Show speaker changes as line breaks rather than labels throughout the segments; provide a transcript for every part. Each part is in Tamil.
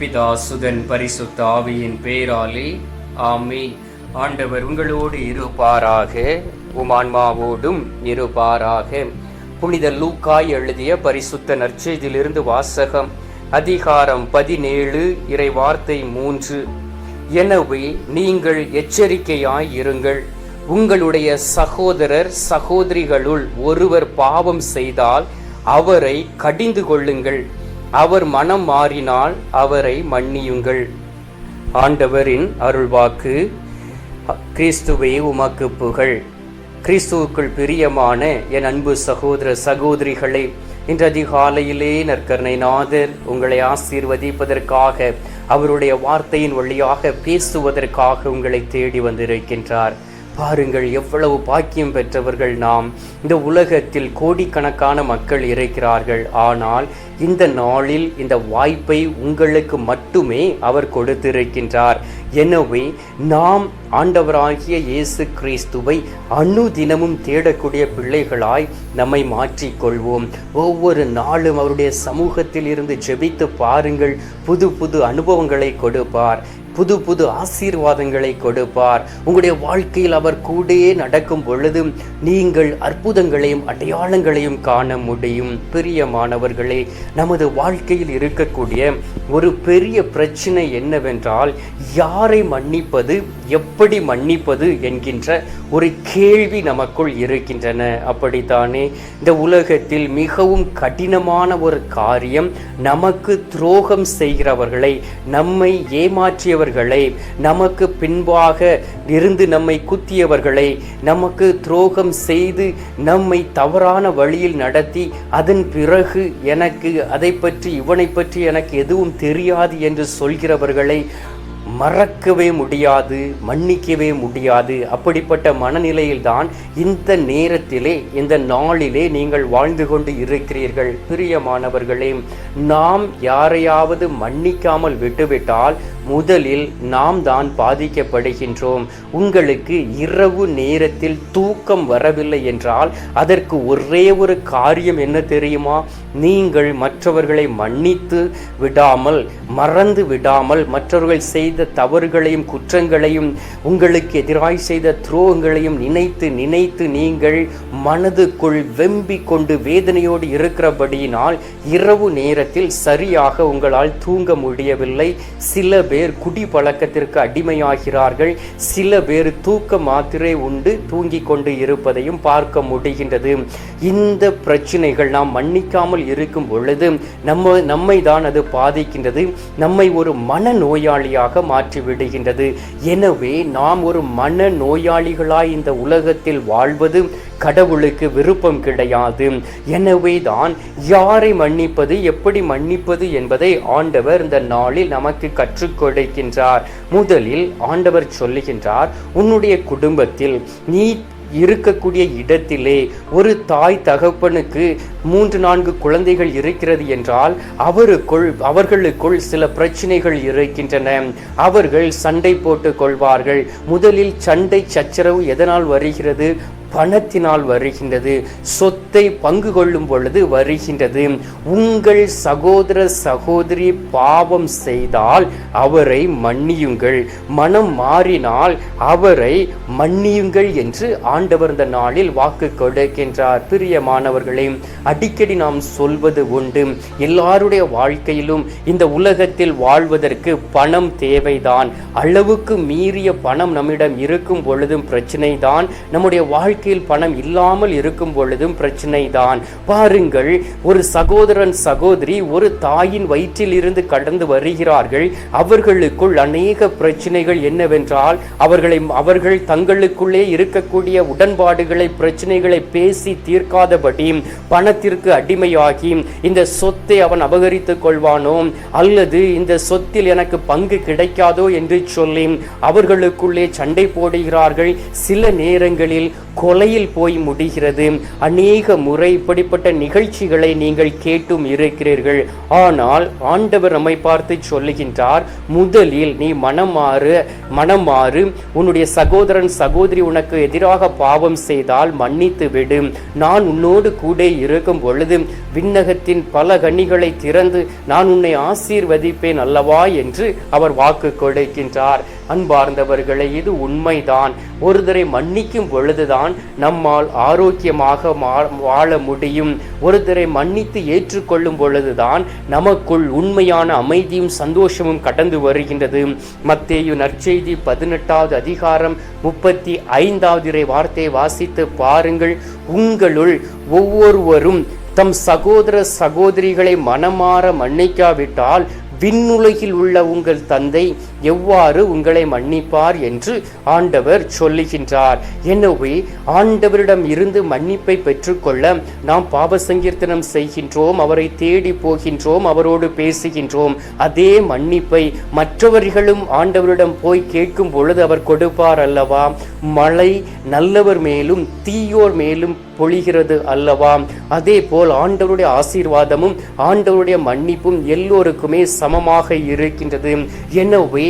பிதாசுதன் பரிசுத்த ஆவியின் பேராலே ஆமே ஆண்டவர் உங்களோடு இருப்பாராக உமான்மாவோடும் இருப்பாராக. புனித லூக்காய் எழுதிய பரிசுத்த நற்செய்தியிலிருந்து வாசகம் அதிகாரம் பதினேழு இறை வார்த்தை மூன்று. எனவே நீங்கள் எச்சரிக்கையாய் இருங்கள். உங்களுடைய சகோதரர் சகோதரிகளுள் ஒருவர் பாவம் செய்தால் அவரை கடிந்து கொள்ளுங்கள். அவர் மனம் மாறினால் அவரை மன்னியுங்கள். ஆண்டவரின் அருள்வாக்கு கிறிஸ்துவே உமக்கு புகழ். கிறிஸ்துவுக்குள் பிரியமான என் அன்பு சகோதர சகோதரிகளை இன்று அதிகாலையிலே நற்கருணை நாதர் உங்களை ஆசீர்வதிப்பதற்காக அவருடைய வார்த்தையின் வழியாக பேசுவதற்காக உங்களை தேடி வந்திருக்கின்றார். பாருங்கள் எவ்வளவு பாக்கியம் பெற்றவர்கள் நாம். இந்த உலகத்தில் கோடிக்கணக்கான மக்கள் இருக்கிறார்கள். ஆனால் இந்த நாளில் இந்த வாய்ப்பை உங்களுக்கு மட்டுமே அவர் கொடுத்திருக்கின்றார். எனவே நாம் ஆண்டவராகிய இயேசு கிறிஸ்துவை அனுதினமும் தேடக்கூடிய பிள்ளைகளாய் நம்மை மாற்றிக்கொள்வோம். ஒவ்வொரு நாளும் அவருடைய சமூகத்தில் இருந்து ஜெபித்து பாருங்கள். புது புது அனுபவங்களை கொடுப்பார். புது புது ஆசீர்வாதங்களை கொடுப்பார். உங்களுடைய வாழ்க்கையில் அவர் கூடயே நடக்கும் பொழுதும் நீங்கள் அற்புதங்களையும் அடையாளங்களையும் காண முடியும். பிரியமானவர்களே நமது வாழ்க்கையில் இருக்கக்கூடிய ஒரு பெரிய பிரச்சனை என்னவென்றால் யாரை மன்னிப்பது எப்படி மன்னிப்பது என்கின்ற ஒரு கேள்வி நமக்குள் இருக்கின்றன. அப்படித்தானே? இந்த உலகத்தில் மிகவும் கடினமான ஒரு காரியம் நமக்கு துரோகம் செய்கிறவர்களை நம்மை ஏமாற்றிய ஏமாற்றியவர்களை நமக்கு பின்பாக இருந்து நம்மை குத்தியவர்களை நமக்கு துரோகம் செய்து நம்மை தவறான வழியில் நடத்தி அதன் பிறகு எனக்கு அதை பற்றி இவனை பற்றி எனக்கு எதுவும் தெரியாது என்று சொல்கிறவர்களை மறக்கவே முடியாது மன்னிக்கவே முடியாது. அப்படிப்பட்ட மனநிலையில்தான் இந்த நேரத்திலே இந்த நாளிலே நீங்கள் வாழ்ந்து கொண்டு இருக்கிறீர்கள். பிரியமானவர்களே நாம் யாரையாவது மன்னிக்காமல் விட்டுவிட்டால் முதலில் நாம் தான் பாதிக்கப்படுகின்றோம். உங்களுக்கு இரவு நேரத்தில் தூக்கம் வரவில்லை என்றால் அதற்கு ஒரே ஒரு காரியம் என்ன தெரியுமா? நீங்கள் மற்றவர்களை மன்னித்து விடாமல் மறந்து விடாமல் மற்றவர்கள் செய்த தவறுகளையும் குற்றங்களையும் உங்களுக்கு எதிராய் செய்த துரோகங்களையும் நினைத்து நினைத்து நீங்கள் மனதுக்குள் வெம்பி கொண்டு வேதனையோடு இருக்கிறபடியினால் இரவு நேரத்தில் சரியாக உங்களால் தூங்க முடியவில்லை. சில பேர் குடி பழக்கத்திற்கு அடிமையாகிறார்கள். சில பேர் தூக்க மாத்திரை உண்டு தூங்கிக் கொண்டு இருப்பதையும் பார்க்க முடிகின்றது. இந்த பிரச்சனைகள் நாம் மன்னிக்காமல் இருக்கும் பொழுது நம்ம நம்மை தான் அது பாதிக்கின்றது. நம்மை ஒரு மன நோயாளியாக மாற்றிவிடுகின்றது. எனவே நாம் ஒரு மன நோயாளிகளாய் இந்த உலகத்தில் வாழ்வது கடவுளுக்கு விருப்பம் கிடையாது. எனவே தான் யாரை மன்னிப்பது எப்படி மன்னிப்பது என்பதை ஆண்டவர் இந்த நாளில் நமக்கு கற்றுக் கொடுக்கின்றார். முதலில் ஆண்டவர் சொல்லுகின்றார் உன்னுடைய குடும்பத்தில் நீ இருக்கக்கூடிய இடத்திலே ஒரு தாய் தகப்பனுக்கு மூன்று நான்கு குழந்தைகள் இருக்கிறது என்றால் அவருக்குள் அவர்களுக்குள் சில பிரச்சனைகள் இருக்கின்றன. அவர்கள் சண்டை போட்டு கொள்வார்கள். முதலில் சண்டை சச்சரவு எதனால் வருகிறது? பணத்தினால் வருகின்றது. சொத்தை பங்கு கொள்ளும் பொழுது வருகின்றது. உங்கள் சகோதர சகோதரி பாவம் செய்தால் அவரை மன்னியுங்கள். மனம் மாறினால் அவரை மன்னியுங்கள் என்று ஆண்டவர் இந்த நாளில் வாக்கு கொடுக்கின்றார். பிரியமானவர்களே அடிக்கடி நாம் சொல்வது உண்டு. எல்லாருடைய வாழ்க்கையிலும் இந்த உலகத்தில் வாழ்வதற்கு பணம் தேவைதான். அளவுக்கு மீறிய பணம் நம்மிடம் இருக்கும் பொழுதும் பிரச்சனை தான் நம்முடைய வாழ்க்கை வாழ்க்கையில் பணம் இல்லாமல் இருக்கும் பொழுதும் பிரச்சனை தான் பாருங்கள் ஒரு சகோதரன் சகோதரி ஒரு தாயின் வயிற்றில் இருந்து கடந்து வருகிறார்கள். அவர்களுக்குள் அநேக பிரச்சனைகள் என்னவென்றால் அவர்களை அவர்கள் தங்களுக்குள்ளே இருக்கக்கூடிய உடன்பாடுகளை பிரச்சனைகளை பேசி தீர்க்காதபடி பணத்திற்கு அடிமையாகி இந்த சொத்தை அவன் அபகரித்துக் கொள்வானோ? அல்லது இந்த சொத்தில் எனக்கு பங்கு கிடைக்காதோ என்று சொல்லி அவர்களுக்குள்ளே சண்டை போடுகிறார்கள். சில நேரங்களில் கொலையில் போய் முடிகிறது. அநேக முறை இப்படிப்பட்ட நிகழ்ச்சிகளை நீங்கள் கேட்டும் இருக்கிறீர்கள். ஆனால் ஆண்டவர் நம்மை பார்த்து சொல்லுகின்றார் முதலில் நீ மனமாறு மனமாறு உன்னுடைய சகோதரன் சகோதரி உனக்கு எதிராக பாவம் செய்தால் மன்னித்து விடு. நான் உன்னோடு கூட இருக்கும் பொழுது விண்ணகத்தின் பல கனிகளை திறந்து நான் உன்னை ஆசீர்வதிப்பேன் அல்லவா? என்று அவர் வாக்கு கொடுக்கின்றார். அன்பார்ந்தவர்களே இது உண்மைதான். ஒருத்தரை மன்னிக்கும் பொழுதுதான் நம்மால் ஆரோக்கியமாக மா- வாழ முடியும். ஒருத்தரை மன்னித்து ஏற்றுக்கொள்ளும் பொழுதுதான் நமக்குள் உண்மையான அமைதியும் சந்தோஷமும் கடந்து வருகின்றது. மத்தேயு நற்செய்தி பதினெட்டாவது அதிகாரம் முப்பத்தி ஐந்தாவது இறை வார்த்தையை வாசித்து பாருங்கள். உங்களுள் ஒவ்வொருவரும் தம் சகோதர சகோதரிகளை மனமாற மன்னிக்காவிட்டால் விண்ணுலகில் உள்ள உங்கள் தந்தை எவ்வாறு உங்களை மன்னிப்பார் என்று ஆண்டவர் சொல்லுகின்றார். எனவே ஆண்டவரிடம் இருந்து மன்னிப்பை பெற்றுக்கொள்ள நாம் பாவ சங்கீர்த்தனம் செய்கின்றோம் அவரை தேடி போகின்றோம் அவரோடு பேசுகின்றோம். அதே மன்னிப்பை மற்றவர்களும் ஆண்டவரிடம் போய் கேட்கும் பொழுது அவர் கொடுப்பார் அல்லவா? மழை நல்லவர் மேலும் தீயோர் மேலும் பொழிகிறது அல்லவா? அதே போல் ஆண்டவருடைய ஆசீர்வாதமும் ஆண்டவருடைய மன்னிப்பும் எல்லோருக்குமே சமமாக இருக்கின்றது. எனவே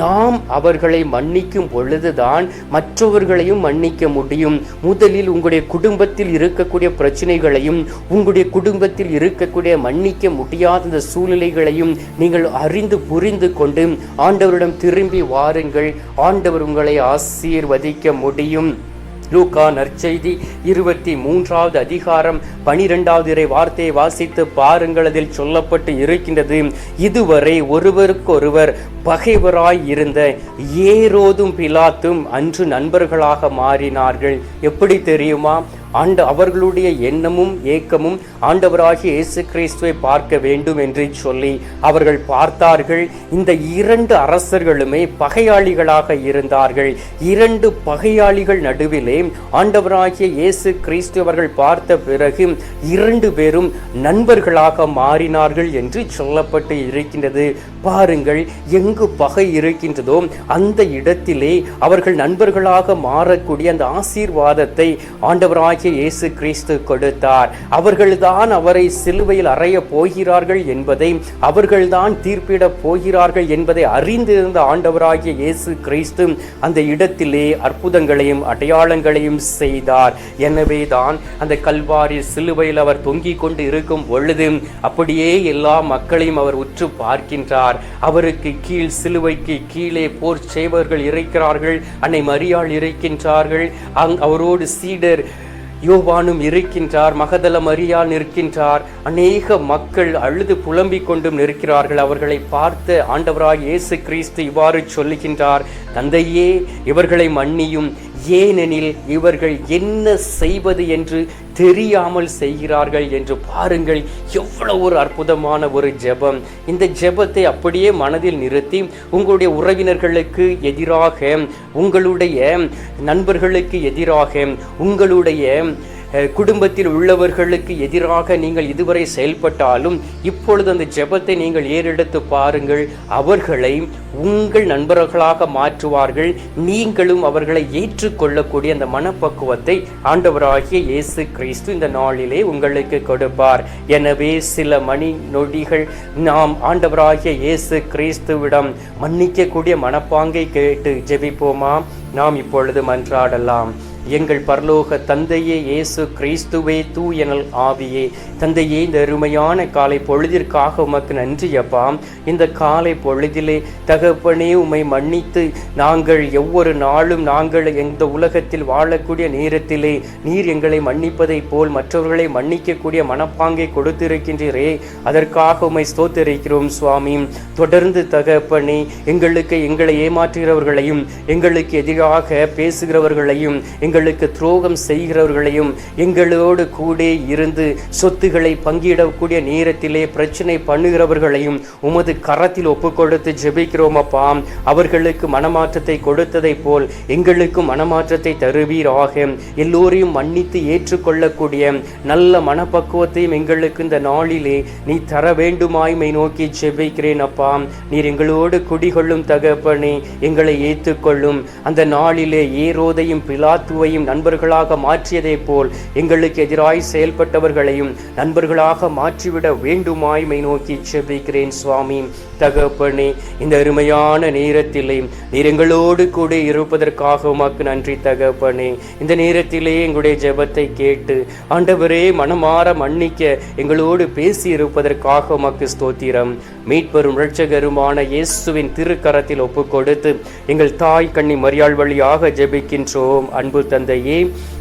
நாம் அவர்களை மன்னிக்கும் பொழுதுதான் மற்றவர்களையும் மன்னிக்க முடியும். முதலில் உங்களுடைய குடும்பத்தில் இருக்கக்கூடிய பிரச்சனைகளையும் உங்களுடைய குடும்பத்தில் இருக்கக்கூடிய மன்னிக்க முடியாத சூழ்நிலைகளையும் நீங்கள் அறிந்து புரிந்து கொண்டு ஆண்டவரிடம் திரும்பி வாருங்கள். ஆண்டவர் உங்களை ஆசீர்வதிக்க முடியும். லூக்கா நற்செய்தி இருபத்தி மூன்றாவது அதிகாரம் பனிரெண்டாவது இறை வார்த்தையை வாசித்து பாருங்கள் அதில் சொல்லப்பட்டு இருக்கின்றது இதுவரை ஒருவருக்கொருவர் பகைவராய் இருந்த ஏரோதும் பிலாத்தும் அன்று நண்பர்களாக மாறினார்கள். எப்படி தெரியுமா? ஆண்டு அவர்களுடைய எண்ணமும் ஏக்கமும் ஆண்டவராகிய இயேசு கிறிஸ்துவை பார்க்க வேண்டும் என்று சொல்லி அவர்கள் பார்த்தார்கள். இந்த இரண்டு அரசர்களுமே பகையாளிகளாக இருந்தார்கள். இரண்டு பகையாளிகள் நடுவிலே ஆண்டவராகிய இயேசு கிறிஸ்து அவர்கள் பார்த்த பிறகு இரண்டு பேரும் நண்பர்களாக மாறினார்கள் என்று சொல்லப்பட்டு இருக்கின்றது. பாருங்கள் எங்கு பகை இருக்கின்றதோ அந்த இடத்திலே அவர்கள் நண்பர்களாக மாறக்கூடிய அந்த ஆசீர்வாதத்தை ஆண்டவராகிய இயேசு கிறிஸ்து கொடுத்தார். அவர்கள்தான் அவரை சிலுவையில் அறைய போகிறார்கள் என்பதை அவர்கள்தான் தீர்ப்பிட போகிறார்கள் என்பதை அறிந்திருந்த ஆண்டவராகிய இயேசு கிறிஸ்து அந்த இடத்திலே அற்புதங்களையும் அடையாளங்களையும் செய்தார். எனவே தான் அந்த கல்வாரி சிலுவையில் அவர் தொங்கிக் கொண்டு இருக்கும் பொழுது அப்படியே எல்லா மக்களையும் அவர் உற்று பார்க்கின்றார். அவருக்கு கீழ் சிலுவைக்கு கீழே போர் செய்வர்கள் இறைக்கிறார்கள் அன்னை மரியாள் இறைக்கின்றார்கள் அங் அவரோடு சீடர் யோவானும் இருக்கின்றார் மகதலம் அறியால் நிற்கின்றார். அநேக மக்கள் அழுது புலம்பிக் கொண்டும் நிற்கிறார்கள். அவர்களை பார்த்த ஆண்டவராய் இயேசு கிறிஸ்து இவ்வாறு சொல்லுகின்றார் தந்தையே இவர்களை மன்னியும். ஏனெனில் இவர்கள் என்ன செய்வது என்று தெரியாமல் செய்கிறார்கள் என்று பாருங்கள். எவ்வளவு ஒரு அற்புதமான ஒரு ஜெபம். இந்த ஜெபத்தை அப்படியே மனதில் நிறுத்தி உங்களுடைய உறவினர்களுக்கு எதிராக உங்களுடைய நண்பர்களுக்கு எதிராக உங்களுடைய குடும்பத்தில் உள்ளவர்களுக்கு எதிராக நீங்கள் இதுவரை செயல்பட்டாலும் இப்பொழுது அந்த ஜெபத்தை நீங்கள் ஏறெடுத்து பாருங்கள். அவர்களை உங்கள் நண்பர்களாக மாற்றுவார்கள். நீங்களும் அவர்களை ஏற்றுக்கொள்ளக்கூடிய அந்த மனப்பக்குவத்தை ஆண்டவராகிய இயேசு கிறிஸ்து இந்த நாளிலே உங்களுக்கு கொடுப்பார். எனவே சில மணி நொடிகள் நாம் ஆண்டவராகிய இயேசு கிறிஸ்துவிடம் மன்னிக்கக்கூடிய மனப்பாங்கை கேட்டு ஜெபிப்போமா? நாம் இப்பொழுது மன்றாடலாம். எங்கள் பரலோக தந்தையே இயேசு கிறிஸ்துவே தூயனல் ஆவியே. தந்தையே இந்த அருமையான காலை பொழுதிற்காக உமக்கு நன்றி அப்பா. இந்த காலை பொழுதிலே தகப்பனே உமை மன்னித்து நாங்கள் ஒவ்வொரு நாளும் நாங்கள் இந்த உலகத்தில் வாழக்கூடிய நேரத்திலே நீர் எங்களை மன்னிப்பதைப் போல் மற்றவர்களை மன்னிக்கக்கூடிய மனப்பாங்கை கொடுத்திருக்கின்றீரே. அதற்காக உமை ஸ்தோத்திருக்கிறோம் சுவாமி. தொடர்ந்து தகப்பனே எங்களுக்கு எங்களை ஏமாற்றுகிறவர்களையும் எங்களுக்கு எதிராக பேசுகிறவர்களையும் எங்களுக்கு துரோகம் செய்கிறவர்களையும் எங்களோடு கூட இருந்து சொத்துக்களை பங்கிடக்கூடிய நேரத்திலே பிரச்சனை பண்ணுகிறவர்களையும் உமது கரத்தில் ஒப்பு கொடுத்து ஜெபிக்கிறோம் அப்பா அவர்களுக்கு மனமாற்றத்தை கொடுத்ததை போல் எங்களுக்கும் மனமாற்றத்தை தருவீராக. எல்லோரையும் மன்னித்து ஏற்றுக்கொள்ளக்கூடிய நல்ல மனப்பக்குவத்தையும் எங்களுக்கு இந்த நாளிலே நீ தர வேண்டுமாய்மை நோக்கி ஜெபிக்கிறேன் அப்பா நீர் எங்களோடு குடிகொள்ளும் தகப்பனே எங்களை ஏற்றுக்கொள்ளும் அந்த நாளிலே ஏரோதையும் பிலாத்துவை இயேசுவையும் நண்பர்களாக மாற்றியதை போல் எங்களுக்கு எதிராய் செயல்பட்டவர்களையும் நண்பர்களாக மாற்றிவிட வேண்டுமாய்மை நோக்கி செபிக்கிறேன் சுவாமி. தகப்பனே இந்த அருமையான நேரத்திலே நீர் எங்களோடு கூட இருப்பதற்காக உமக்கு நன்றி தகப்பனே. இந்த நேரத்திலே எங்களுடைய ஜெபத்தை கேட்டு ஆண்டவரே மனமாற மன்னிக்க எங்களோடு பேசி இருப்பதற்காக உமக்கு ஸ்தோத்திரம். மீட்பெரும் ரட்சகருமான இயேசுவின் திருக்கரத்தில் ஒப்பு கொடுத்து எங்கள் தாய் கண்ணி மரியாள் வழியாக ஜெபிக்கின்றோம். அன்பு தந்தையே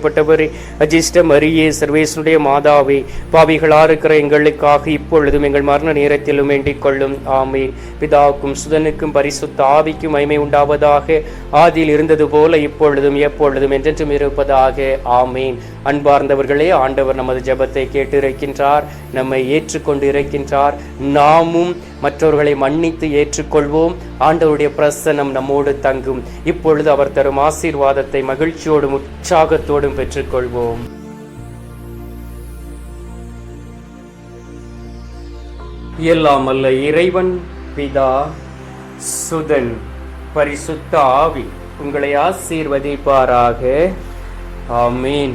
செய்யப்பட்டவர். அஜிஷ்ட மரியே சர்வேசனுடைய மாதாவே பாவிகளா இருக்கிற எங்களுக்காக இப்பொழுதும் எங்கள் மரண நேரத்திலும் வேண்டிக் கொள்ளும். ஆமே பிதாவுக்கும் சுதனுக்கும் பரிசுத்த ஆவிக்கும் மைமை உண்டாவதாக ஆதியில் இருந்தது போல இப்பொழுதும் எப்பொழுதும் என்றென்றும் இருப்பதாக. ஆமீன். அன்பார்ந்தவர்களே ஆண்டவர் நமது ஜெபத்தை கேட்டு இருக்கின்றார் நம்மை ஏற்றுக்கொண்டு இருக்கின்றார் நாமும் மற்றவர்களை மன்னித்து ஏற்றுக்கொள்வோம். ஆண்டவருடைய பிரசன்னம் நம்மோடு தங்கும். இப்பொழுது அவர் தரும் ஆசீர்வாதத்தை மகிழ்ச்சியோடும் உற்சாகத்தோடும் பெற்றுக்கொள்வோம். எல்லாம் அல்ல இறைவன் பிதா சுதன் பரிசுத்த ஆவி உங்களை ஆசீர்வதிப்பாராக. ஆமீன்.